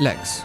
Lex.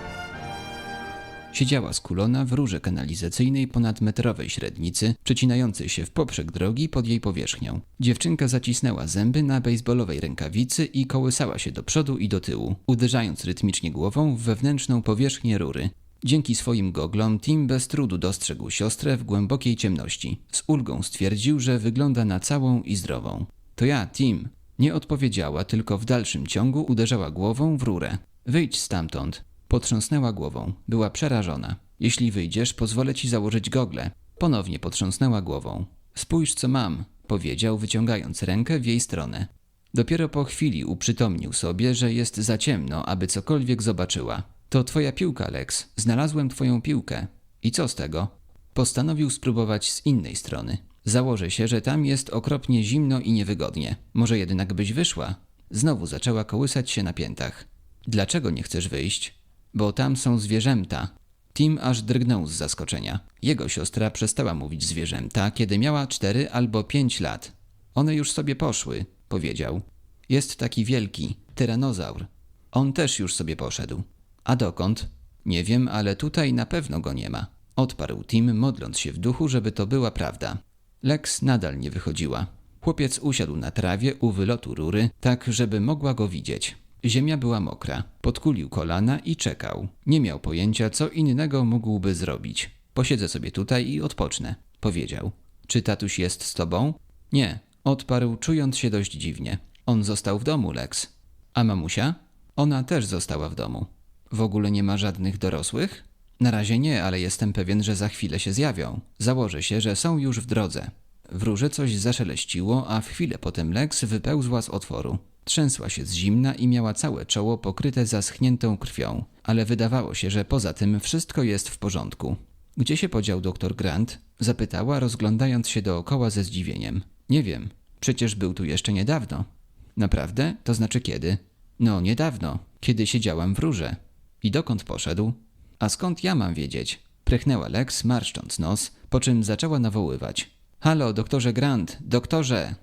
Siedziała skulona w rurze kanalizacyjnej ponad metrowej średnicy, przecinającej się w poprzek drogi pod jej powierzchnią. Dziewczynka zacisnęła zęby na bejsbolowej rękawicy i kołysała się do przodu i do tyłu, uderzając rytmicznie głową w wewnętrzną powierzchnię rury. Dzięki swoim goglom Tim bez trudu dostrzegł siostrę w głębokiej ciemności. Z ulgą stwierdził, że wygląda na całą i zdrową. To ja, Tim. Nie odpowiedziała, tylko w dalszym ciągu uderzała głową w rurę. Wyjdź stamtąd. Potrząsnęła głową. Była przerażona. Jeśli wyjdziesz, pozwolę ci założyć gogle. Ponownie potrząsnęła głową. Spójrz, co mam, powiedział, wyciągając rękę w jej stronę. Dopiero po chwili uprzytomnił sobie, że jest za ciemno, aby cokolwiek zobaczyła. To twoja piłka, Lex. Znalazłem twoją piłkę. I co z tego? Postanowił spróbować z innej strony. Założę się, że tam jest okropnie zimno i niewygodnie. Może jednak byś wyszła? Znowu zaczęła kołysać się na piętach. Dlaczego nie chcesz wyjść? Bo tam są zwierzęta. Tim aż drgnął z zaskoczenia. Jego siostra przestała mówić zwierzęta, kiedy miała cztery albo pięć lat. One już sobie poszły, powiedział. Jest taki wielki, tyranozaur. On też już sobie poszedł. A dokąd? Nie wiem, ale tutaj na pewno go nie ma. Odparł Tim, modląc się w duchu, żeby to była prawda. Lex nadal nie wychodziła. Chłopiec usiadł na trawie u wylotu rury, tak żeby mogła go widzieć. Ziemia była mokra. Podkulił kolana i czekał. Nie miał pojęcia, co innego mógłby zrobić. Posiedzę sobie tutaj i odpocznę, powiedział. Czy tatuś jest z tobą? Nie, odparł, czując się dość dziwnie. On został w domu, Lex. A mamusia? Ona też została w domu. W ogóle nie ma żadnych dorosłych? Na razie nie, ale jestem pewien, że za chwilę się zjawią. Założę się, że są już w drodze. W rurze coś zaszeleściło, a w chwilę potem Lex wypełzła z otworu. Trzęsła się z zimna i miała całe czoło pokryte zaschniętą krwią, ale wydawało się, że poza tym wszystko jest w porządku. Gdzie się podział doktor Grant? Zapytała, rozglądając się dookoła ze zdziwieniem. Nie wiem, przecież był tu jeszcze niedawno. Naprawdę? To znaczy kiedy? No, niedawno, kiedy siedziałam w rurze. I dokąd poszedł? A skąd ja mam wiedzieć? Prychnęła Lex, marszcząc nos, po czym zaczęła nawoływać. Halo, doktorze Grant, doktorze!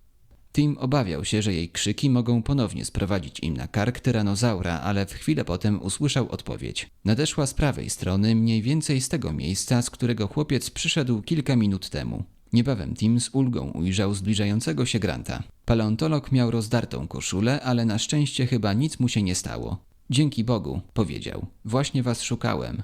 Tim obawiał się, że jej krzyki mogą ponownie sprowadzić im na kark tyranozaura, ale w chwilę potem usłyszał odpowiedź. Nadeszła z prawej strony, mniej więcej z tego miejsca, z którego chłopiec przyszedł kilka minut temu. Niebawem Tim z ulgą ujrzał zbliżającego się Granta. Paleontolog miał rozdartą koszulę, ale na szczęście chyba nic mu się nie stało. Dzięki Bogu, powiedział. Właśnie was szukałem.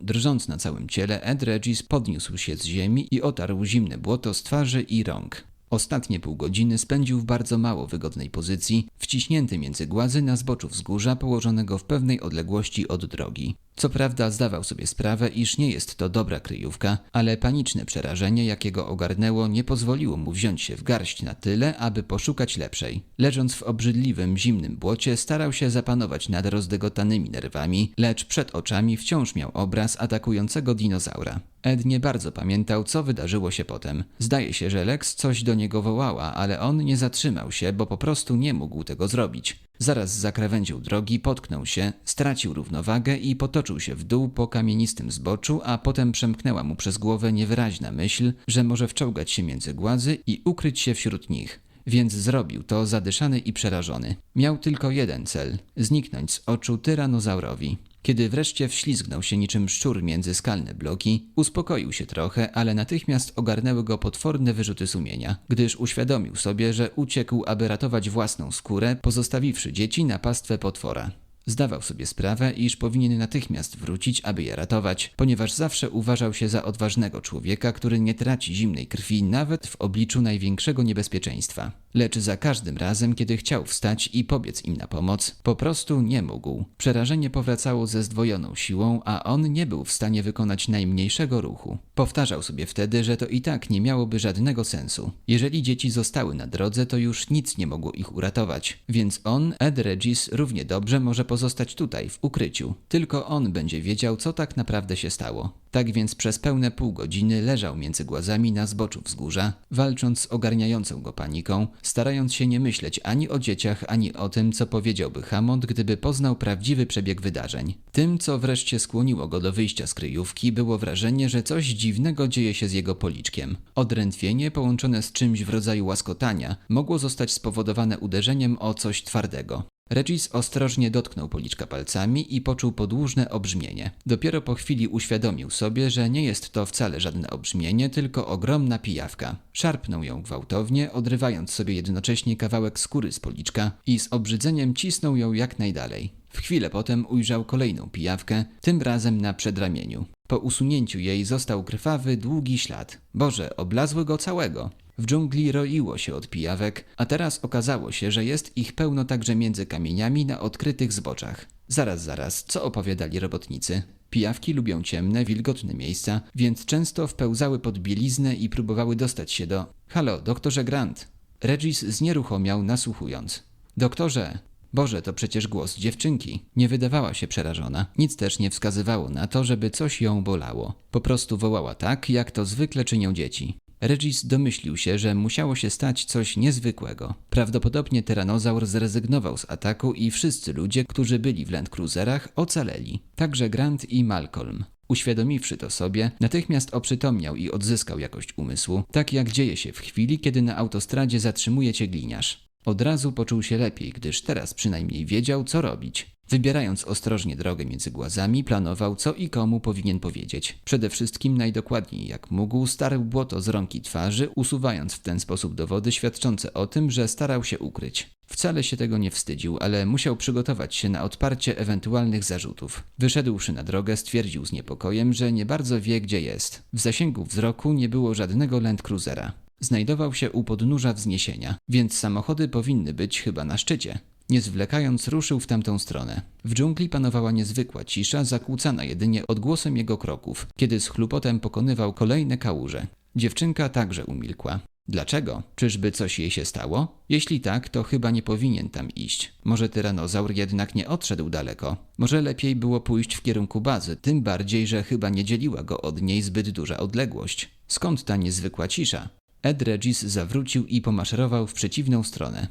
Drżąc na całym ciele, Ed Regis podniósł się z ziemi i otarł zimne błoto z twarzy i rąk. Ostatnie pół godziny spędził w bardzo mało wygodnej pozycji, wciśnięty między głazy na zboczu wzgórza położonego w pewnej odległości od drogi. Co prawda zdawał sobie sprawę, iż nie jest to dobra kryjówka, ale paniczne przerażenie, jakiego ogarnęło, nie pozwoliło mu wziąć się w garść na tyle, aby poszukać lepszej. Leżąc w obrzydliwym, zimnym błocie, starał się zapanować nad rozdygotanymi nerwami, lecz przed oczami wciąż miał obraz atakującego dinozaura. Ed nie bardzo pamiętał, co wydarzyło się potem. Zdaje się, że Lex coś do niego wołała, ale on nie zatrzymał się, bo po prostu nie mógł tego zrobić. Zaraz za krawędzią drogi potknął się, stracił równowagę i potoczył się w dół po kamienistym zboczu, a potem przemknęła mu przez głowę niewyraźna myśl, że może wczołgać się między głazy i ukryć się wśród nich. Więc zrobił to zadyszany i przerażony. Miał tylko jeden cel zniknąć z oczu tyranozaurowi. Kiedy wreszcie wślizgnął się niczym szczur między skalne bloki, uspokoił się trochę, ale natychmiast ogarnęły go potworne wyrzuty sumienia, gdyż uświadomił sobie, że uciekł, aby ratować własną skórę, pozostawiwszy dzieci na pastwę potwora. Zdawał sobie sprawę, iż powinien natychmiast wrócić, aby je ratować, ponieważ zawsze uważał się za odważnego człowieka, który nie traci zimnej krwi nawet w obliczu największego niebezpieczeństwa. Lecz za każdym razem, kiedy chciał wstać i pobiec im na pomoc, po prostu nie mógł. Przerażenie powracało ze zdwojoną siłą, a on nie był w stanie wykonać najmniejszego ruchu. Powtarzał sobie wtedy, że to i tak nie miałoby żadnego sensu. Jeżeli dzieci zostały na drodze, to już nic nie mogło ich uratować, więc on, Ed Regis, równie dobrze może pozostać tutaj, w ukryciu. Tylko on będzie wiedział, co tak naprawdę się stało. Tak więc przez pełne pół godziny leżał między głazami na zboczu wzgórza, walcząc z ogarniającą go paniką, starając się nie myśleć ani o dzieciach, ani o tym, co powiedziałby Hammond, gdyby poznał prawdziwy przebieg wydarzeń. Tym, co wreszcie skłoniło go do wyjścia z kryjówki, było wrażenie, że coś dziwnego dzieje się z jego policzkiem. Odrętwienie połączone z czymś w rodzaju łaskotania mogło zostać spowodowane uderzeniem o coś twardego. Regis ostrożnie dotknął policzka palcami i poczuł podłużne obrzmienie. Dopiero po chwili uświadomił sobie, że nie jest to wcale żadne obrzmienie, tylko ogromna pijawka. Szarpnął ją gwałtownie, odrywając sobie jednocześnie kawałek skóry z policzka i z obrzydzeniem cisnął ją jak najdalej. W chwilę potem ujrzał kolejną pijawkę, tym razem na przedramieniu. Po usunięciu jej został krwawy, długi ślad. Boże, oblazły go całego. W dżungli roiło się od pijawek, a teraz okazało się, że jest ich pełno także między kamieniami na odkrytych zboczach. Zaraz, zaraz, co opowiadali robotnicy? Pijawki lubią ciemne, wilgotne miejsca, więc często wpełzały pod bieliznę i próbowały dostać się do... Halo, doktorze Grant! Regis znieruchomiał, nasłuchując. Doktorze! Boże, to przecież głos dziewczynki. Nie wydawała się przerażona. Nic też nie wskazywało na to, żeby coś ją bolało. Po prostu wołała tak, jak to zwykle czynią dzieci. Regis domyślił się, że musiało się stać coś niezwykłego. Prawdopodobnie tyranozaur zrezygnował z ataku i wszyscy ludzie, którzy byli w Land Cruiserach, ocaleli. Także Grant i Malcolm. Uświadomiwszy to sobie, natychmiast oprzytomniał i odzyskał jakość umysłu, tak jak dzieje się w chwili, kiedy na autostradzie zatrzymuje cię gliniarz. Od razu poczuł się lepiej, gdyż teraz przynajmniej wiedział, co robić. Wybierając ostrożnie drogę między głazami, planował, co i komu powinien powiedzieć. Przede wszystkim najdokładniej jak mógł starł błoto z rąk i twarzy, usuwając w ten sposób dowody świadczące o tym, że starał się ukryć. Wcale się tego nie wstydził, ale musiał przygotować się na odparcie ewentualnych zarzutów. Wyszedłszy na drogę, stwierdził z niepokojem, że nie bardzo wie, gdzie jest. W zasięgu wzroku nie było żadnego Land Cruisera. Znajdował się u podnóża wzniesienia, więc samochody powinny być chyba na szczycie. Nie zwlekając, ruszył w tamtą stronę. W dżungli panowała niezwykła cisza, zakłócana jedynie odgłosem jego kroków, kiedy z chlupotem pokonywał kolejne kałuże. Dziewczynka także umilkła. Dlaczego? Czyżby coś jej się stało? Jeśli tak, to chyba nie powinien tam iść. Może tyranozaur jednak nie odszedł daleko. Może lepiej było pójść w kierunku bazy, tym bardziej, że chyba nie dzieliła go od niej zbyt duża odległość. Skąd ta niezwykła cisza? Ed Regis zawrócił i pomaszerował w przeciwną stronę.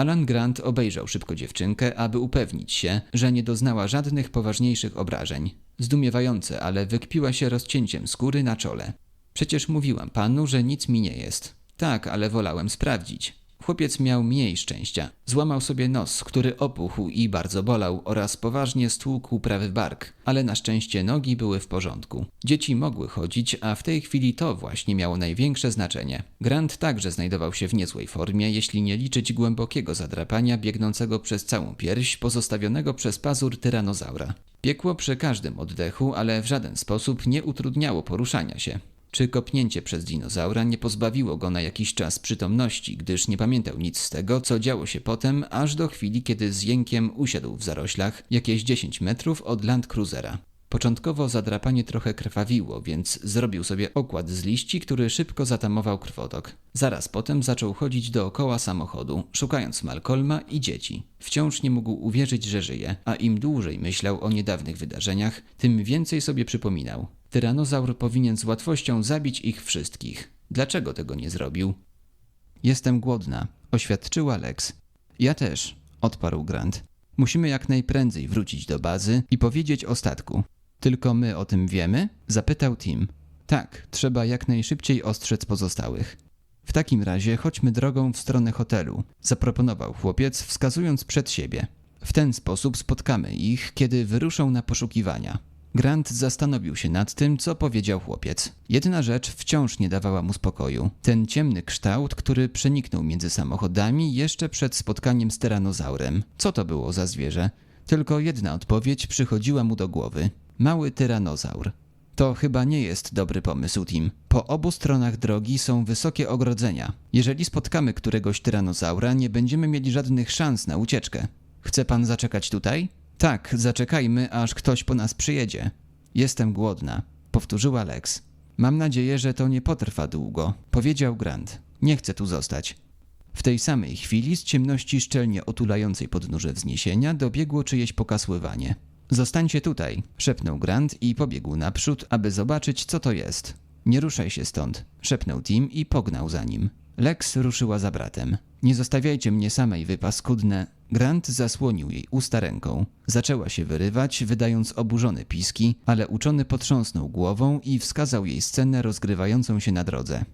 Alan Grant obejrzał szybko dziewczynkę, aby upewnić się, że nie doznała żadnych poważniejszych obrażeń. Zdumiewające, ale wykpiła się rozcięciem skóry na czole. Przecież mówiłam panu, że nic mi nie jest. Tak, ale wolałem sprawdzić. Chłopiec miał mniej szczęścia. Złamał sobie nos, który opuchł i bardzo bolał, oraz poważnie stłukł prawy bark, ale na szczęście nogi były w porządku. Dzieci mogły chodzić, a w tej chwili to właśnie miało największe znaczenie. Grant także znajdował się w niezłej formie, jeśli nie liczyć głębokiego zadrapania biegnącego przez całą pierś, pozostawionego przez pazur tyranozaura. Piekło przy każdym oddechu, ale w żaden sposób nie utrudniało poruszania się. Czy kopnięcie przez dinozaura nie pozbawiło go na jakiś czas przytomności, gdyż nie pamiętał nic z tego, co działo się potem, aż do chwili, kiedy z jękiem usiadł w zaroślach jakieś 10 metrów od Land Cruisera. Początkowo zadrapanie trochę krwawiło, więc zrobił sobie okład z liści, który szybko zatamował krwotok. Zaraz potem zaczął chodzić dookoła samochodu, szukając Malcolma i dzieci. Wciąż nie mógł uwierzyć, że żyje, a im dłużej myślał o niedawnych wydarzeniach, tym więcej sobie przypominał. Tyranozaur powinien z łatwością zabić ich wszystkich. Dlaczego tego nie zrobił? Jestem głodna, oświadczyła Lex. Ja też, odparł Grant. Musimy jak najprędzej wrócić do bazy i powiedzieć o statku. Tylko my o tym wiemy? zapytał Tim. Tak, trzeba jak najszybciej ostrzec pozostałych. W takim razie chodźmy drogą w stronę hotelu, zaproponował chłopiec, wskazując przed siebie. W ten sposób spotkamy ich, kiedy wyruszą na poszukiwania. Grant zastanowił się nad tym, co powiedział chłopiec. Jedna rzecz wciąż nie dawała mu spokoju. Ten ciemny kształt, który przeniknął między samochodami jeszcze przed spotkaniem z tyranozaurem. Co to było za zwierzę? Tylko jedna odpowiedź przychodziła mu do głowy. Mały tyranozaur. To chyba nie jest dobry pomysł, Tim. Po obu stronach drogi są wysokie ogrodzenia. Jeżeli spotkamy któregoś tyranozaura, nie będziemy mieli żadnych szans na ucieczkę. Chce pan zaczekać tutaj? Tak, zaczekajmy, aż ktoś po nas przyjedzie. Jestem głodna, powtórzyła Lex. Mam nadzieję, że to nie potrwa długo, powiedział Grant. Nie chcę tu zostać. W tej samej chwili z ciemności szczelnie otulającej podnóże wzniesienia dobiegło czyjeś pokasływanie. Zostańcie tutaj, szepnął Grant i pobiegł naprzód, aby zobaczyć, co to jest. Nie ruszaj się stąd, szepnął Tim i pognał za nim. Lex ruszyła za bratem. Nie zostawiajcie mnie samej, wy paskudne. Grant zasłonił jej usta ręką. Zaczęła się wyrywać, wydając oburzone piski, ale uczony potrząsnął głową i wskazał jej scenę rozgrywającą się na drodze.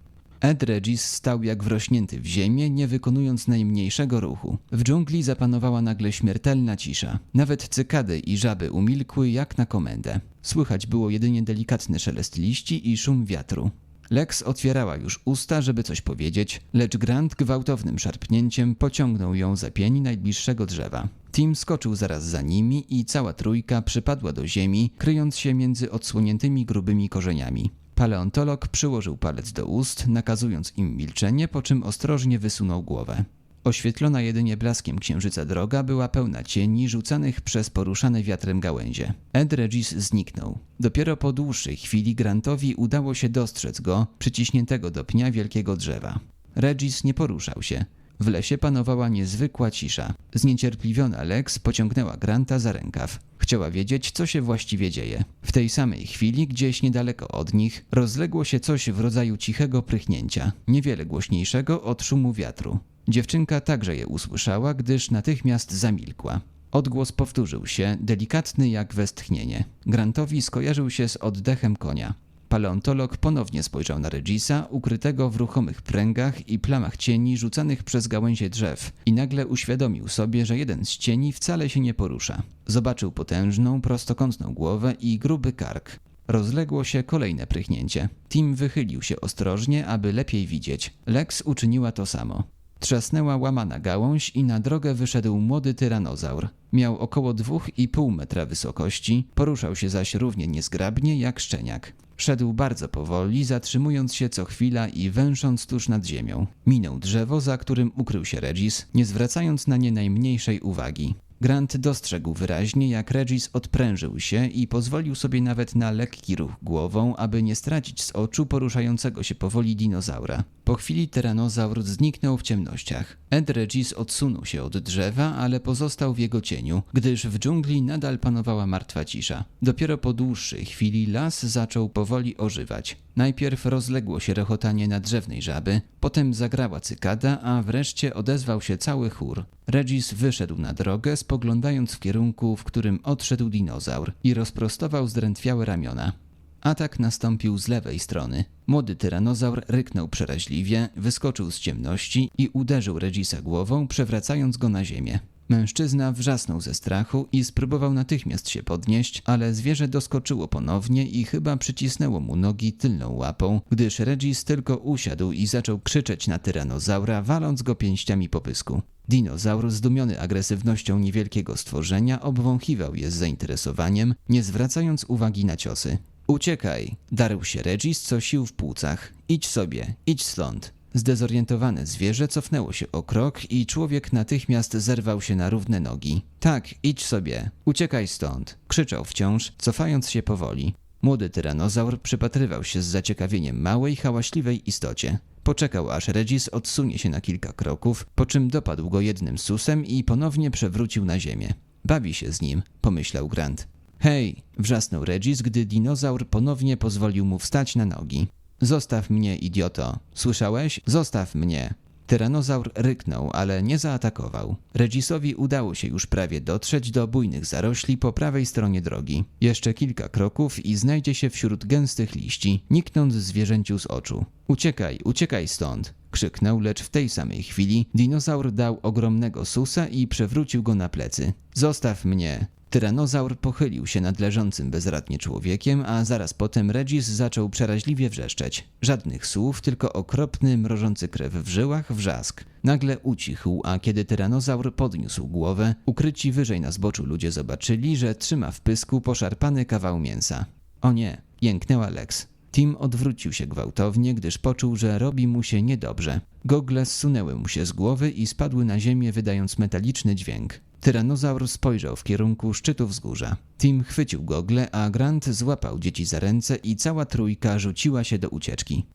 Ed Regis stał jak wrośnięty w ziemię, nie wykonując najmniejszego ruchu. W dżungli zapanowała nagle śmiertelna cisza. Nawet cykady i żaby umilkły jak na komendę. Słychać było jedynie delikatny szelest liści i szum wiatru. Lex otwierała już usta, żeby coś powiedzieć, lecz Grant gwałtownym szarpnięciem pociągnął ją za pień najbliższego drzewa. Tim skoczył zaraz za nimi i cała trójka przypadła do ziemi, kryjąc się między odsłoniętymi grubymi korzeniami. Paleontolog przyłożył palec do ust, nakazując im milczenie, po czym ostrożnie wysunął głowę. Oświetlona jedynie blaskiem księżyca droga była pełna cieni rzucanych przez poruszane wiatrem gałęzie. Ed Regis zniknął. Dopiero po dłuższej chwili Grantowi udało się dostrzec go, przyciśniętego do pnia wielkiego drzewa. Regis nie poruszał się. W lesie panowała niezwykła cisza. Zniecierpliwiona Lex pociągnęła Granta za rękaw. Chciała wiedzieć, co się właściwie dzieje. W tej samej chwili, gdzieś niedaleko od nich, rozległo się coś w rodzaju cichego prychnięcia, niewiele głośniejszego od szumu wiatru. Dziewczynka także je usłyszała, gdyż natychmiast zamilkła. Odgłos powtórzył się, delikatny jak westchnienie. Grantowi skojarzył się z oddechem konia. Paleontolog ponownie spojrzał na Regisa, ukrytego w ruchomych pręgach i plamach cieni rzucanych przez gałęzie drzew i nagle uświadomił sobie, że jeden z cieni wcale się nie porusza. Zobaczył potężną, prostokątną głowę i gruby kark. Rozległo się kolejne prychnięcie. Tim wychylił się ostrożnie, aby lepiej widzieć. Lex uczyniła to samo. Trzasnęła łamana gałąź i na drogę wyszedł młody tyranozaur. Miał około 2,5 metra wysokości, poruszał się zaś równie niezgrabnie jak szczeniak. Szedł bardzo powoli, zatrzymując się co chwila i węsząc tuż nad ziemią. Minął drzewo, za którym ukrył się Regis, nie zwracając na nie najmniejszej uwagi. Grant dostrzegł wyraźnie, jak Regis odprężył się i pozwolił sobie nawet na lekki ruch głową, aby nie stracić z oczu poruszającego się powoli dinozaura. Po chwili tyranozaur zniknął w ciemnościach. Ed Regis odsunął się od drzewa, ale pozostał w jego cieniu, gdyż w dżungli nadal panowała martwa cisza. Dopiero po dłuższej chwili las zaczął powoli ożywać. Najpierw rozległo się rechotanie nadrzewnej żaby, potem zagrała cykada, a wreszcie odezwał się cały chór. Regis wyszedł na drogę, spoglądając w kierunku, w którym odszedł dinozaur i rozprostował zdrętwiałe ramiona. Atak nastąpił z lewej strony. Młody tyranozaur ryknął przeraźliwie, wyskoczył z ciemności i uderzył Regisa głową, przewracając go na ziemię. Mężczyzna wrzasnął ze strachu i spróbował natychmiast się podnieść, ale zwierzę doskoczyło ponownie i chyba przycisnęło mu nogi tylną łapą, gdyż Regis tylko usiadł i zaczął krzyczeć na tyranozaura, waląc go pięściami po pysku. Dinozaur, zdumiony agresywnością niewielkiego stworzenia, obwąchiwał je z zainteresowaniem, nie zwracając uwagi na ciosy. Uciekaj! Darł się Regis co sił w płucach. Idź sobie, idź stąd. Zdezorientowane zwierzę cofnęło się o krok i człowiek natychmiast zerwał się na równe nogi. Tak, idź sobie, uciekaj stąd, krzyczał wciąż, cofając się powoli. Młody tyranozaur przypatrywał się z zaciekawieniem małej, hałaśliwej istocie. Poczekał, aż Regis odsunie się na kilka kroków, po czym dopadł go jednym susem i ponownie przewrócił na ziemię. Bawi się z nim, pomyślał Grant. Hej! wrzasnął Regis, gdy dinozaur ponownie pozwolił mu wstać na nogi. Zostaw mnie, idioto. Słyszałeś? Zostaw mnie. Tyranozaur ryknął, ale nie zaatakował. Regisowi udało się już prawie dotrzeć do bujnych zarośli po prawej stronie drogi. Jeszcze kilka kroków i znajdzie się wśród gęstych liści, niknąc zwierzęciu z oczu. Uciekaj, uciekaj stąd! krzyknął, lecz w tej samej chwili dinozaur dał ogromnego susa i przewrócił go na plecy. Zostaw mnie! Tyranozaur pochylił się nad leżącym bezradnie człowiekiem, a zaraz potem Regis zaczął przeraźliwie wrzeszczeć. Żadnych słów, tylko okropny, mrożący krew w żyłach wrzask. Nagle ucichł, a kiedy tyranozaur podniósł głowę, ukryci wyżej na zboczu ludzie zobaczyli, że trzyma w pysku poszarpany kawał mięsa. O nie, jęknęła Lex. Tim odwrócił się gwałtownie, gdyż poczuł, że robi mu się niedobrze. Gogle zsunęły mu się z głowy i spadły na ziemię, wydając metaliczny dźwięk. Tyranozaur spojrzał w kierunku szczytu wzgórza. Tim chwycił gogle, a Grant złapał dzieci za ręce i cała trójka rzuciła się do ucieczki.